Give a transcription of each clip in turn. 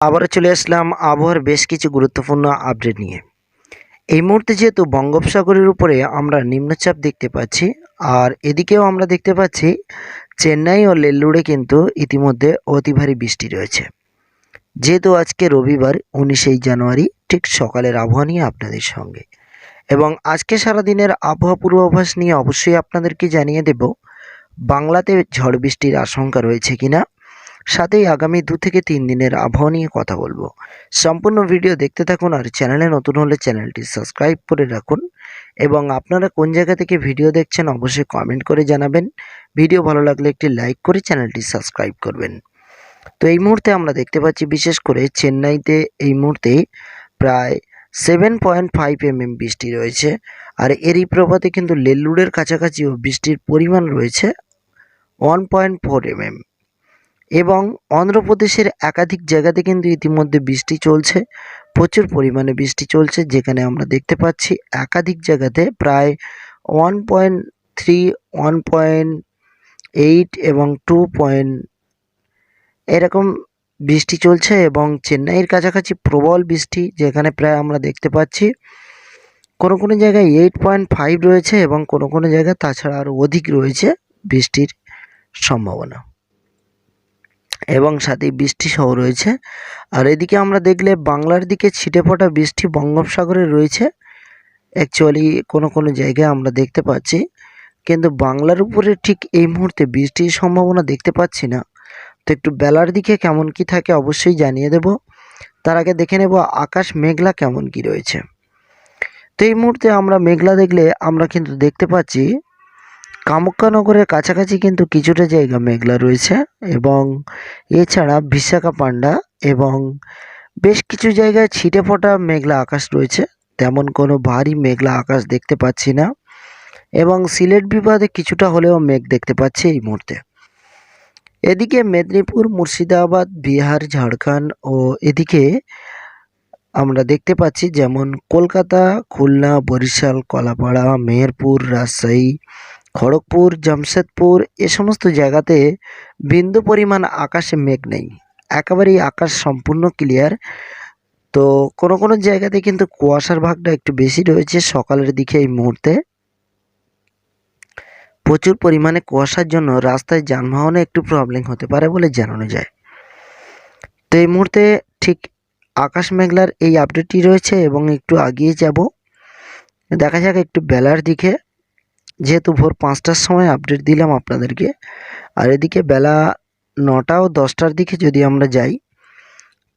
আবারও চলে আসলাম আবহাওয়ার বেশ কিছু গুরুত্বপূর্ণ আপডেট নিয়ে। এই মুহূর্তে যেহেতু বঙ্গোপসাগরের উপরে আমরা নিম্নচাপ দেখতে পাচ্ছি, আর এদিকেও আমরা দেখতে পাচ্ছি চেন্নাই ও নেল্লুরে কিন্তু ইতিমধ্যে অতি ভারী বৃষ্টি রয়েছে। যেহেতু আজকে রবিবার, উনিশেই জানুয়ারি, ঠিক সকালের আবহাওয়া নিয়ে আপনাদের সঙ্গে। এবং আজকে সারাদিনের আবহাওয়া পূর্বাভাস নিয়ে অবশ্যই আপনাদেরকে জানিয়ে দেব, বাংলাতে ঝড় বৃষ্টির আশঙ্কা রয়েছে কিনা সাথেই আগামী দু থেকে তিন দিনের আবহাওয়া নিয়ে কথা বলব। সম্পূর্ণ ভিডিও দেখতে থাকুন আর চ্যানেলে নতুন হলে চ্যানেলটি সাবস্ক্রাইব করে রাখুন এবং আপনারা কোন জায়গা থেকে ভিডিও দেখছেন অবশ্যই কমেন্ট করে জানাবেন। ভিডিও ভালো লাগলে একটি লাইক করে চ্যানেলটি সাবস্ক্রাইব করবেন। তো এই মুহূর্তে আমরা দেখতে পাচ্ছি বিশেষ করে চেন্নাইতে এই মুহূর্তে প্রায় সেভেন পয়েন্ট ফাইভ এমএম বৃষ্টি রয়েছে আর এরই প্রভাতে কিন্তু লেল্লুরের কাছাকাছিও বৃষ্টির পরিমাণ রয়েছে ওয়ান পয়েন্ট ফোর এমএম। এবং অন্ধ্রপ্রদেশের একাধিক জায়গাতে কিন্তু ইতিমধ্যে বৃষ্টি চলছে, প্রচুর পরিমাণে বৃষ্টি চলছে, যেখানে আমরা দেখতে পাচ্ছি একাধিক জায়গাতে প্রায় one point three one point eight এবং টু পয়েন্ট এরকম বৃষ্টি চলছে এবং চেন্নাইয়ের কাছাকাছি প্রবল বৃষ্টি, যেখানে প্রায় আমরা দেখতে পাচ্ছি কোনো কোনো জায়গায় এইট পয়েন্ট ফাইভ রয়েছে এবং কোনো কোনো জায়গায় তাছাড়া আরও অধিক রয়েছে বৃষ্টির সম্ভাবনা। এবং সাথে বৃষ্টি সহ রয়েছে। আর এদিকে আমরা দেখলে বাংলার দিকে ছিটে ফোটা বৃষ্টি বঙ্গোপসাগরে রয়েছে। অ্যাকচুয়ালি কোনো কোনো জায়গায় আমরা দেখতে পাচ্ছি। কিন্তু বাংলার উপরে ঠিক এই মুহূর্তে বৃষ্টির সম্ভাবনা দেখতে পাচ্ছি না। তো একটু বেলার দিকে কেমন কি থাকে অবশ্যই জানিয়ে দেব। তার আগে দেখে নেব আকাশ মেঘলা কেমন কি রয়েছে। তো এই মুহূর্তে আমরা মেঘলা দেখলে আমরা কিন্তু দেখতে পাচ্ছি কামাখ্যানগরের কাছাকাছি কিন্তু কিছুটা জায়গা মেঘলা রয়েছে এবং এছাড়া বিশাখাপান্ডা এবং বেশ কিছু জায়গায় ছিটে ফোটা মেঘলা আকাশ রয়েছে। তেমন কোনো ভারী মেঘলা আকাশ দেখতে পাচ্ছি না এবং সিলেট বিভাগে কিছুটা হলেও মেঘ দেখতে পাচ্ছি এই মুহূর্তে। এদিকে মেদিনীপুর, মুর্শিদাবাদ, বিহার, ঝাড়খণ্ড ও এদিকে আমরা দেখতে পাচ্ছি যেমন কলকাতা, খুলনা, বরিশাল, কলাপাড়া, মেহেরপুর, রাজশাহী খড়গপুর, জামশেদপুর, এ সমস্ত জায়গাতে বিন্দু পরিমাণ আকাশে মেঘ নেই। একেবারেই আকাশ সম্পূর্ণ ক্লিয়ার তো কোনো কোনো জায়গাতে কিন্তু কুয়াশার ভাগটা একটু বেশি রয়েছে সকালের দিকে এই মুহূর্তে। প্রচুর পরিমাণে কুয়াশার জন্য রাস্তায় যানবাহনে একটু প্রবলেম হতে পারে বলে জানানো যায়। তো এই মুহূর্তে ঠিক আকাশ মেঘলার এই আপডেটটি রয়েছে এবং একটু আগিয়ে যাব। দেখা যাক একটু বেলার দিকে যেহেতু ভোর পাঁচটার সময় আপডেট দিলাম আপনাদেরকে। আর এদিকে বেলা নটা ও দশটার দিকে যদি আমরা যাই,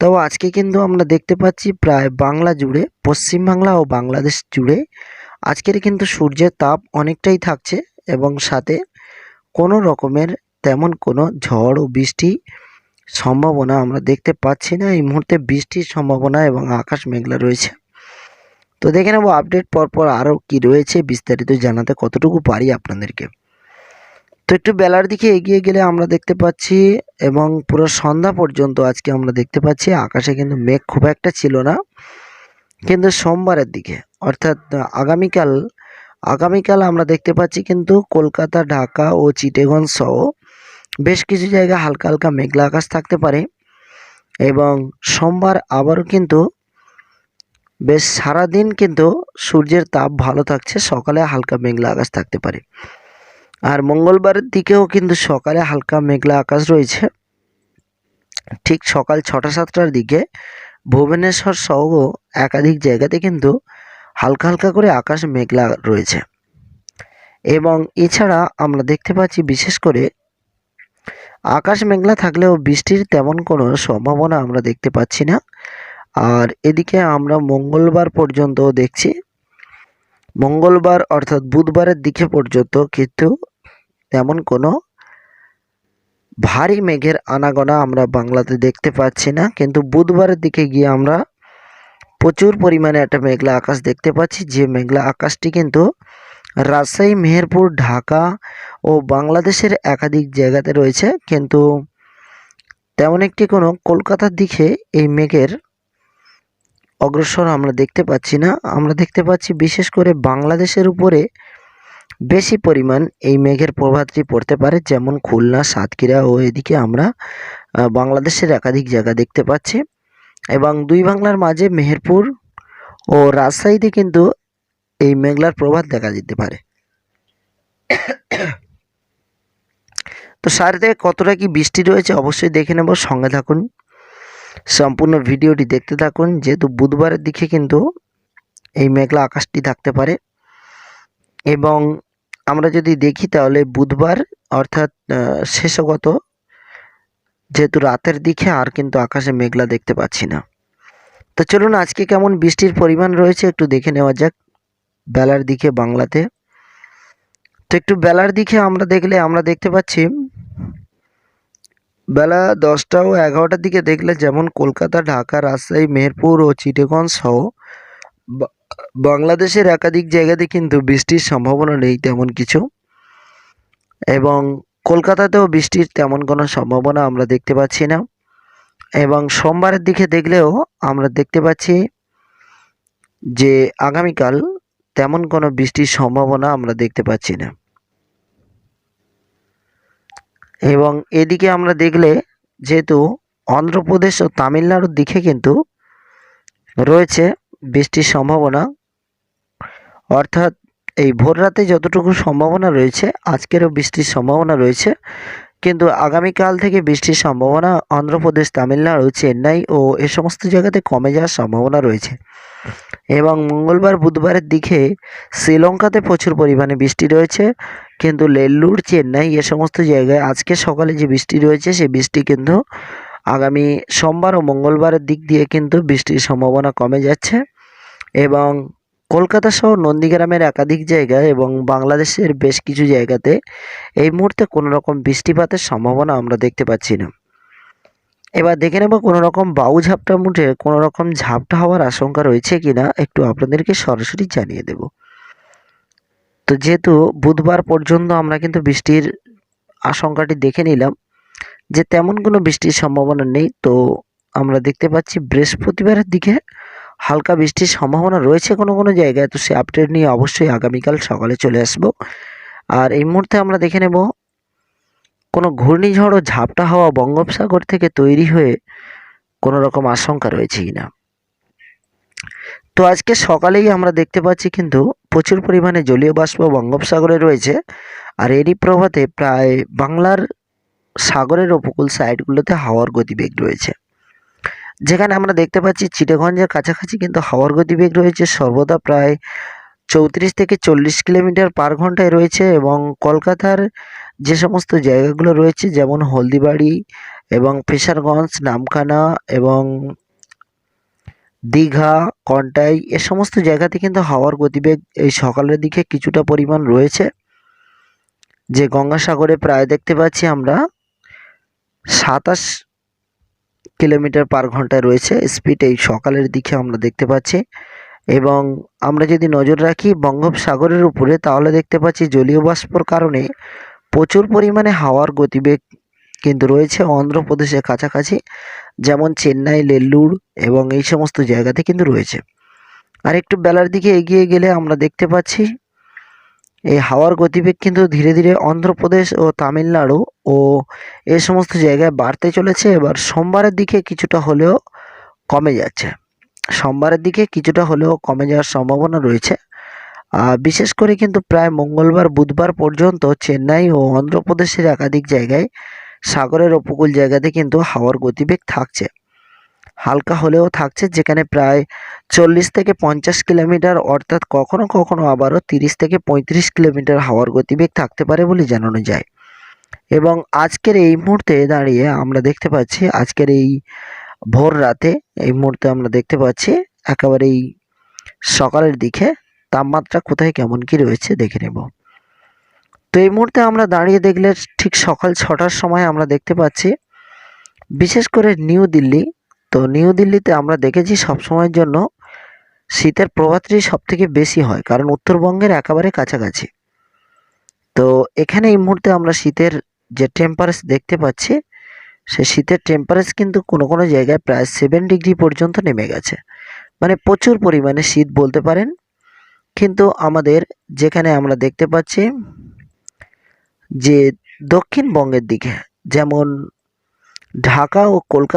তবে আজকে কিন্তু আমরা দেখতে পাচ্ছি প্রায় বাংলা জুড়ে, পশ্চিমবাংলা ও বাংলাদেশ জুড়ে আজকের কিন্তু সূর্যের তাপ অনেকটাই থাকছে এবং সাথে কোনো রকমের তেমন কোনো ঝড় ও বৃষ্টি সম্ভাবনা আমরা দেখতে পাচ্ছি না। এই মুহূর্তে বৃষ্টির সম্ভাবনা এবং আকাশ মেঘলা রয়েছে। তো দেখে নেব আপডেট পরপর আরও কি রয়েছে বিস্তারিত জানাতে কতটুকু পারি আপনাদেরকে। তো একটু বেলার দিকে এগিয়ে গেলে আমরা দেখতে পাচ্ছি এবং পুরো সন্ধ্যা পর্যন্ত আজকে আমরা দেখতে পাচ্ছি আকাশে কিন্তু মেঘ খুব একটা ছিল না। কিন্তু সোমবারের দিকে, অর্থাৎ আগামীকাল আগামীকাল আমরা দেখতে পাচ্ছি কিন্তু কলকাতা, ঢাকা ও চিটেগঞ্জ সহ বেশ কিছু জায়গায় হালকা হালকা মেঘলা আকাশ থাকতে পারে এবং সোমবার আবারও কিন্তু বেশ সারাদিন কিন্তু সূর্যের তাপ ভালো থাকছে, সকালে হালকা মেঘলা আকাশ থাকতে পারে। আর মঙ্গলবারের দিকেও কিন্তু সকালে হালকা মেঘলা আকাশ রয়েছে। ঠিক সকাল ছটা সাতটার দিকে ভুবনেশ্বর সহ একাধিক জায়গাতে কিন্তু হালকা হালকা করে আকাশ মেঘলা রয়েছে। এবং এছাড়া আমরা দেখতে পাচ্ছি বিশেষ করে আকাশ মেঘলা থাকলেও বৃষ্টির তেমন কোনো সম্ভাবনা আমরা দেখতে পাচ্ছি না। আর এদিকে আমরা মঙ্গলবার পর্যন্ত দেখছি। মঙ্গলবার অর্থাৎ বুধবারের দিকে পর্যন্ত কিন্তু তেমন কোনো ভারী মেঘের আনাগোনা আমরা বাংলাতে দেখতে পাচ্ছি না। কিন্তু বুধবারের দিকে গিয়ে আমরা প্রচুর পরিমাণে একটা মেঘলা আকাশ দেখতে পাচ্ছি। যে মেঘলা আকাশটি কিন্তু রাজশাহী, মেহেরপুর, ঢাকা ও বাংলাদেশের একাধিক জায়গাতে রয়েছে। কিন্তু তেমন একটি কোনো কলকাতার দিকে এই মেঘের অগ্রসর আমরা দেখতে পাচ্ছি না। আমরা দেখতে পাচ্ছি বিশেষ করে বাংলাদেশের উপরে বেশি পরিমাণ এই মেঘের প্রভাবটি পড়তে পারে, যেমন খুলনা, সাতক্ষীরা ও এদিকে আমরা বাংলাদেশের একাধিক জায়গা দেখতে পাচ্ছি। এবং দুই বাংলার মাঝে মেহেরপুর ও রাজশাহীতে কিন্তু এই মেঘলার প্রভাব দেখা যেতে পারে। তো সারিতে কতটা কি বৃষ্টি রয়েছে অবশ্যই দেখে নেব, সঙ্গে থাকুন। সম্পূর্ণ ভিডিওটি দেখতে থাকুন। যেহেতু বুধবারের দিকে কিন্তু এই মেঘলা আকাশটি থাকতে পারে। এবং আমরা যদি দেখি তাহলে বুধবার অর্থাৎ শেষগত যেহেতু রাতের দিকে আর কিন্তু আকাশে মেঘলা দেখতে পাচ্ছি না। তো চলুন আজকে কেমন বৃষ্টির পরিমাণ রয়েছে একটু দেখে নেওয়া যাক বেলার দিকে বাংলাতে। তো একটু বেলার দিকে আমরা দেখলে আমরা দেখতে পাচ্ছি বেলা দশটা ও এগারোটার দিকে দেখলে যেমন কলকাতা, ঢাকা, রাজশাহী, মেহেরপুর ও চিটাগং সহ বাংলাদেশের একাধিক জায়গাতে কিন্তু বৃষ্টির সম্ভাবনা নেই তেমন কিছু। এবং কলকাতাতেও বৃষ্টির তেমন কোনো সম্ভাবনা আমরা দেখতে পাচ্ছি না। এবং সোমবারের দিকে দেখলেও আমরা দেখতে পাচ্ছি যে আগামীকাল তেমন কোনো বৃষ্টির সম্ভাবনা আমরা দেখতে পাচ্ছি না। এবং এদিকে আমরা দেখলে যেহেতু অন্ধ্রপ্রদেশ ও তামিলনাড়ুর দিকে কিন্তু রয়েছে বৃষ্টির সম্ভাবনা। অর্থাৎ এই ভোর রাতে যতটুকু সম্ভাবনা রয়েছে, আজকেরও বৃষ্টির সম্ভাবনা রয়েছে। কিন্তু আগামীকাল থেকে বৃষ্টির সম্ভাবনা অন্ধ্রপ্রদেশ, তামিলনাড়ু, চেন্নাই ও এ সমস্ত জায়গাতে কমে যাওয়ার সম্ভাবনা রয়েছে। এবং মঙ্গলবার, বুধবারের দিকে শ্রীলঙ্কাতে প্রচুর পরিমাণে বৃষ্টি রয়েছে। কিন্তু লেল্লুর, চেন্নাই এ সমস্ত জায়গায় আজকে সকালে যে বৃষ্টি রয়েছে সেই বৃষ্টি কিন্তু আগামী সোমবার ও মঙ্গলবারের দিক দিয়ে কিন্তু বৃষ্টির সম্ভাবনা কমে যাচ্ছে। এবং কলকাতা সহ নন্দীগ্রামের একাধিক জায়গায় এবং বাংলাদেশের বেশ কিছু জায়গাতে এই মুহূর্তে কোনো রকম বৃষ্টিপাতের সম্ভাবনা আমরা দেখতে পাচ্ছি না। এবার দেখে নেব কোনো রকম বাউ ঝাপটা মুঠে কোনো রকম ঝাপটা হওয়ার আশঙ্কা রয়েছে কি না একটু আপনাদেরকে সরাসরি জানিয়ে দেব। তো যেহেতু বুধবার পর্যন্ত আমরা কিন্তু বৃষ্টির আশঙ্কাটি দেখে নিলাম যে তেমন কোনো বৃষ্টির সম্ভাবনা নেই, তো আমরা দেখতে পাচ্ছি বৃহস্পতিবারের দিকে হালকা বৃষ্টির সম্ভাবনা রয়েছে কোনো কোনো জায়গায়, তো সে আপডেট নিয়ে অবশ্যই আগামীকাল সকালে চলে আসব। আর এই মুহূর্তে আমরা দেখে নেব, কোনো ঘূর্ণিঝড় ও ঝাপটা হাওয়া বঙ্গোপসাগর থেকে তৈরি হয়ে কোনো রকম আশঙ্কা রয়েছে কিনা? তো আজকে সকালেই আমরা দেখতে পাচ্ছি কিন্তু প্রচুর পরিমাণে জলীয় বাষ্প বঙ্গোপসাগরে রয়েছে। আর এরই প্রভাতে প্রায় বাংলার সাগরের উপকূল সাইডগুলোতে হাওয়ার গতিবেগ রয়েছে। যেখানে আমরা দেখতে পাচ্ছি চিটাগঞ্জের কাছাকাছি কিন্তু হাওয়ার গতিবেগ রয়েছে সর্বদা প্রায় চৌত্রিশ থেকে চল্লিশ কিলোমিটার পার ঘন্টায় রয়েছে এবং কলকাতার যে সমস্ত জায়গাগুলো রয়েছে, যেমন হলদিবাড়ি এবং ফেশারগঞ্জ নামখানা এবং দীঘা, কন্টাই, এ সমস্ত জায়গাতে কিন্তু হাওয়ার গতিবেগ এই সকালের দিকে কিছুটা পরিমাণ রয়েছে। যে গঙ্গাসাগরে প্রায় দেখতে পাচ্ছি আমরা সাতাশ কিলোমিটার পার ঘন্টায় রয়েছে। স্পিড এই সকালের দিকে আমরা দেখতে পাচ্ছি। এবং আমরা যদি নজর রাখি বঙ্গোপসাগরের উপরে, তাহলে দেখতে পাচ্ছি জলীয় বাষ্পর কারণে প্রচুর পরিমাণে হাওয়ার গতিবেগ কিন্তু রয়েছে অন্ধ্রপ্রদেশের কাছাকাছি, যেমন চেন্নাই নেল্লুর এবং এই সমস্ত জায়গাতে কিন্তু রয়েছে। আর একটু বেলার দিকে এগিয়ে গেলে আমরা দেখতে পাচ্ছি এই হাওয়ার গতিবেগ কিন্তু ধীরে ধীরে অন্ধ্রপ্রদেশ ও তামিলনাড়ু ও এ সমস্ত জায়গায় বাড়তে চলেছে। এবার সোমবারের দিকে কিছুটা হলেও কমে যাচ্ছে। সোমবারের দিকে কিছুটা হলেও কমে যাওয়ার সম্ভাবনা রয়েছে। বিশেষ করে কিন্তু প্রায় মঙ্গলবার, বুধবার পর্যন্ত চেন্নাই ও অন্ধ্রপ্রদেশের একাধিক জায়গায় সাগরের উপকূল জায়গাতে কিন্তু হাওয়ার গতিবেগ থাকছে। হালকা হলেও থাকছে, যেখানে প্রায় চল্লিশ থেকে পঞ্চাশ কিলোমিটার, অর্থাৎ কখনো কখনো আবারও তিরিশ থেকে পঁয়ত্রিশ কিলোমিটার হাওয়ার গতিবেগ থাকতে পারে বলে জানানো যায়। এবং আজকের এই মুহূর্তে দাঁড়িয়ে আমরা দেখতে পাচ্ছি, আজকের এই ভোর রাতে এই মুহূর্তে আমরা দেখতে পাচ্ছি, একেবারেই সকালের দিকে তাপমাত্রা কোথায় কেমন কি রয়েছে দেখে নেব। তো এই মুহূর্তে আমরা দাঁড়িয়ে দেখলে ঠিক সকাল ছটার সময় আমরা দেখতে পাচ্ছি, বিশেষ করে নিউ দিল্লি তো নিউ দিল্লিতে আমরা দেখেছি সব সময়ের জন্য শীতের প্রভাবটি সব থেকে বেশি হয়, কারণ উত্তরবঙ্গের একেবারে কাছাকাছি। তো এখানে এই মুহূর্তে আমরা শীতের যে টেম্পারেচার দেখতে পাচ্ছি সে শীতের টেম্পারেচার কিন্তু কোনো কোনো জায়গায় প্রায় সেভেন ডিগ্রি পর্যন্ত নেমে গেছে। মানে প্রচুর পরিমাণে শীত বলতে পারেন। কিন্তু আমাদের যেখানে আমরা দেখতে পাচ্ছি যে দক্ষিণবঙ্গের দিকে, যেমন ঢাকা ও কলকাতা